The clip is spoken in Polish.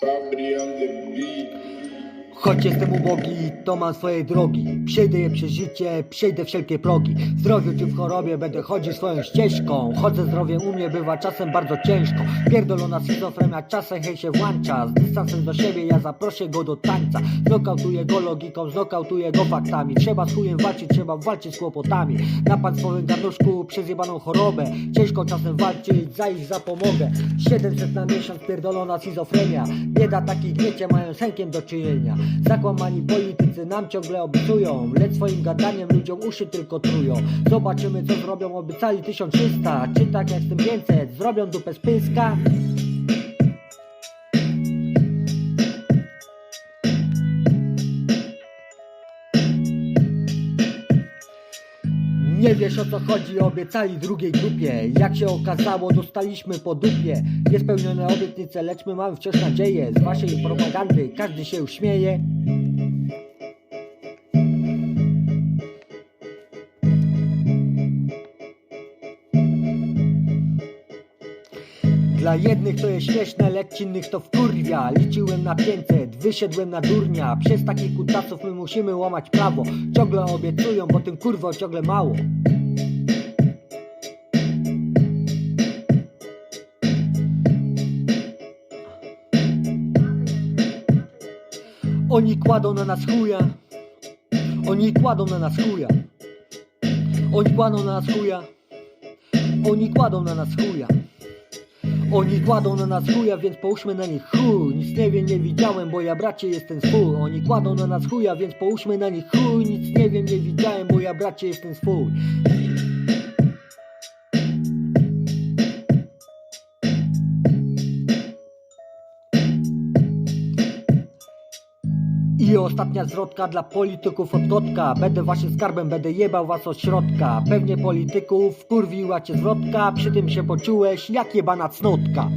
Fabriano de Beat. Choć jestem ubogi, to mam swoje drogi. Przejdę je przez życie, przejdę wszelkie progi. W zdrowiu czy w chorobie będę chodził swoją ścieżką. Chodzę zdrowie u mnie, bywa czasem bardzo ciężko. Pierdolona schizofrenia czasem hej się włącza. Z dystansem do siebie ja zaproszę go do tańca. Znokautuję go logiką, znokautuję go faktami. Trzeba z chujem walczyć, trzeba walczyć z kłopotami. Na państwowym garnuszku przez jebaną chorobę. Ciężko czasem walczyć, za ich zapomogę 700 na miesiąc pierdolona schizofrenia. Bieda takich wiecie mają z do czynienia Zakłamani politycy nam ciągle obiecują Lecz swoim gadaniem ludziom uszy tylko trują Zobaczymy co zrobią, obiecali 1300 Czy tak jak z tym 500, zrobią dupę z pyska? Nie wiesz o co chodzi, obiecali drugiej grupie. Jak się okazało, dostaliśmy po dupie. Niespełnione obietnice, lecz my mamy wciąż nadzieję. Z waszej propagandy każdy się śmieje Dla jednych to jest śmieszne, lecz innych to wkurwia. Liczyłem na 500, wyszedłem na durnia. Przez takich kutasów my musimy łamać prawo. Ciągle obiecują, bo tym kurwo ciągle mało. Oni kładą na nas chuja. Oni kładą na nas chuja. Oni kładą na nas chuja. Oni kładą na nas chuja oni kładą na nas chuja, więc połóżmy na nich. Chuj Nic nie wiem, nie widziałem, bo ja bracie jestem swój. Oni kładą na nas chuja, więc połóżmy na nich. Chuj Nic nie wiem, nie widziałem, bo ja bracie jestem swój I ostatnia zwrotka dla polityków od kotka Będę waszym skarbem, będę jebał was od środka. Pewnie polityków kurwiła cię zwrotka Przy tym się poczułeś jak jebana cnotka